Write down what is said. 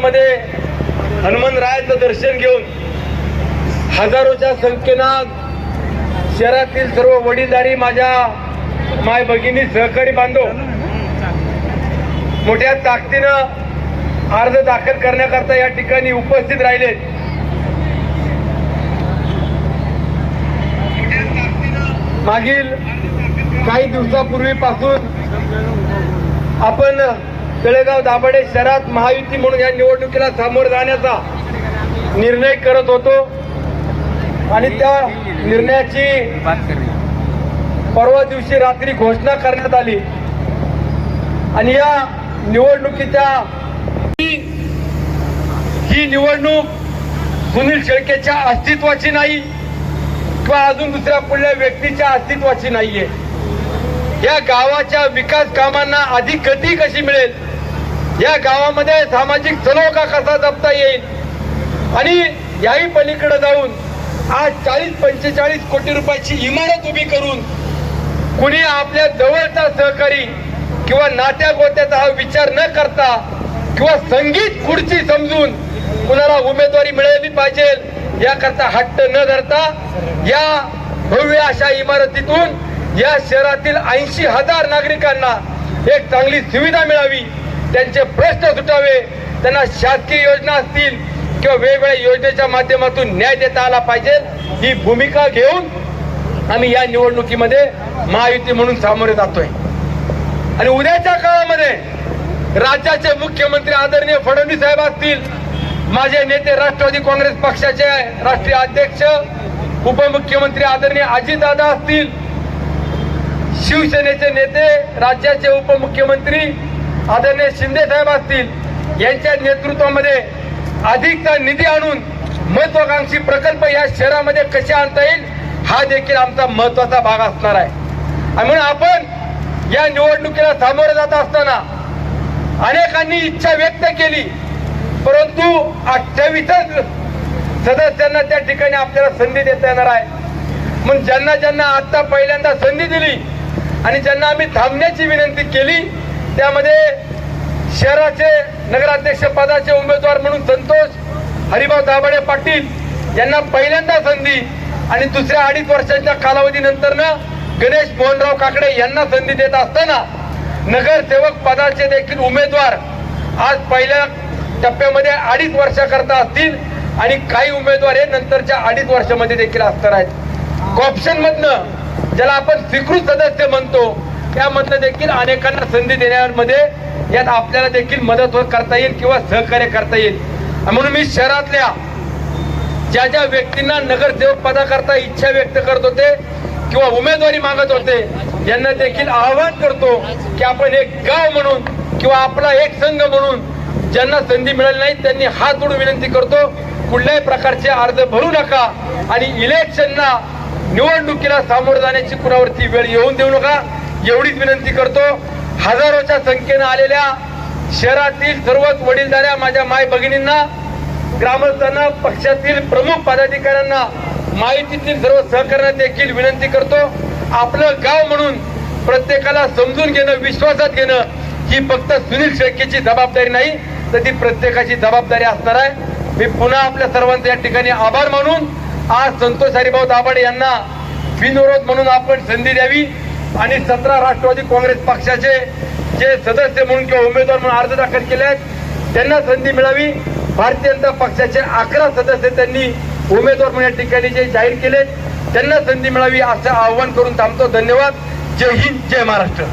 हनुमान हनुमंतरायाचं दर्शन घेऊन हजारोच्या संख्येनं शहरातील सर्व वडीलधारी माझ्या माय भगिनी सहकारी बांधव मोठ्या ताकदीनं अर्ज दाखल करण्याकरता या ठिकाणी उपस्थित राहिले. मागील काही दिवसापूर्वीपासून आपण तळेगाव दाभाडे शहरात महायुती म्हणून या निवडणुकीला सामोरं जाण्याचा निर्णय करत होतो. आणि त्या निर्णयाची परवा दिवशी रात्री घोषणा करण्यात आली. आणि या निवडणुकीच्या ही- ही निवडणूक सुनील शेळकेच्या अस्तित्वाची नाही किंवा अजून दुसऱ्या पुढल्या व्यक्तीच्या अस्तित्वाची नाहीये. या गावाच्या विकास कामांना अधिक गती कशी मिळेल? या गावामध्ये सामाजिक सलोखा कसा जपता येईल? आणि याही पलीकडे जाऊन आज चाळीस पंचेचाळीस कोटी रुपयाची इमारत उभी करून कुणी आपल्या जवळचा सहकारी किंवा नात्या गोत्याचा हा विचार न करता किंवा संगीत खुर्ची समजून कुणाला उमेदवारी मिळाली पाहिजे याकरता हट्ट न धरता या भव्य अशा इमारतीतून या शहरातील ऐंशी हजार नागरिकांना एक चांगली सुविधा मिळावी. त्यांचे प्रश्न सुटावे त्यांना शासकीय योजना असतील किंवा वेगवेगळ्या योजनेच्या माध्यमातून न्याय देता आला पाहिजे ही भूमिका घेऊन आम्ही या निवडणुकीमध्ये महायुती म्हणून सामोरे जातोय. आणि उद्याच्या काळामध्ये राज्याचे मुख्यमंत्री आदरणीय फडणवीस साहेब असतील माझे नेते राष्ट्रवादी काँग्रेस पक्षाचे राष्ट्रीय अध्यक्ष उपमुख्यमंत्री आदरणीय अजितदादा असतील शिवसेनेचे नेते राज्याचे उपमुख्यमंत्री आदरणीय शिंदे साहेब असतील यांच्या नेतृत्वामध्ये अधिकचा निधी आणून महत्वाकांक्षी प्रकल्प या शहरामध्ये कसे आणता येईल हा देखील आमचा महत्त्वाचा भाग असणार आहे. आणि म्हणून आपण या निवडणुकीला सामोरं जात असताना अनेकांनी इच्छा व्यक्त केली परंतु अठ्ठावीसच सदस्यांना त्या ठिकाणी आपल्याला संधी देता येणार आहे. म्हणून ज्यांना ज्यांना आता पहिल्यांदा संधी दिली आणि ज्यांना आम्ही थांबण्याची विनंती केली त्यामध्ये शहराचे नगराध्यक्ष पदाचे उमेदवार म्हणून संतोष हरिभाऊ दाभाडे पाटील यांना पहिल्यांदा संधी आणि दुसऱ्या अडीच वर्षांच्या कालावधीनंतर गणेश मोहनराव काकडे यांना संधी देत असताना नगरसेवक पदाचे देखील उमेदवार आज पहिल्या टप्प्यामध्ये अडीच वर्षाकरता असतील आणि काही उमेदवार हे नंतरच्या अडीच वर्षामध्ये देखील असणार आहेत. कॉप्शन मधनं ज्याला आपण स्वीकृत सदस्य म्हणतो त्यामधनं देखील अनेकांना संधी देण्यामध्ये यात आपल्याला देखील मदत होत करता येईल किंवा सहकार्य करता येईल. म्हणून मी शहरातल्या ज्या ज्या व्यक्तींना नगरसेवक पदाकरता इच्छा व्यक्त करत होते किंवा उमेदवारी मागत होते यांना देखील आवाहन करतो की आपण एक गाव म्हणून किंवा आपला एक संघ म्हणून ज्यांना संधी मिळाली नाही त्यांनी हात जोडून विनंती करतो कुठल्याही प्रकारचे अर्ज भरू नका आणि इलेक्शनला निवडणुकीला सामोरं जाण्याची कुणावरती वेळ येऊन देऊ नका. एवढीच विनंती करतो हजारोच्या संख्येनं आलेल्या शहरातील सर्वच वडीलधाऱ्या माझ्या माय भगिनींना ग्रामस्थांना पक्षातील प्रमुख पदाधिकाऱ्यांना माहितीतील सर्व सहकार्यांना देखील विनंती करतो. आपलं गाव म्हणून प्रत्येकाला समजून घेणं विश्वासात घेणं ही फक्त सुनील शेळकेची जबाबदारी नाही तर ती प्रत्येकाची जबाबदारी असणार आहे. मी पुन्हा आपल्या सर्वांचे या ठिकाणी आभार मानून आज संतोष हरिभाऊ दाभाडे यांना बिनविरोध म्हणून आपण संधी द्यावी. आणि सतरा राष्ट्रवादी काँग्रेस पक्षाचे जे सदस्य म्हणून किंवा उमेदवार म्हणून अर्ज दाखल केले आहेत त्यांना संधी मिळावी. भारतीय जनता पक्षाचे अकरा सदस्य त्यांनी उमेदवार म्हणून या ठिकाणी जे जाहीर केले त्यांना संधी मिळावी असं आवाहन करून थांबतो. धन्यवाद. जय हिंद जय महाराष्ट्र.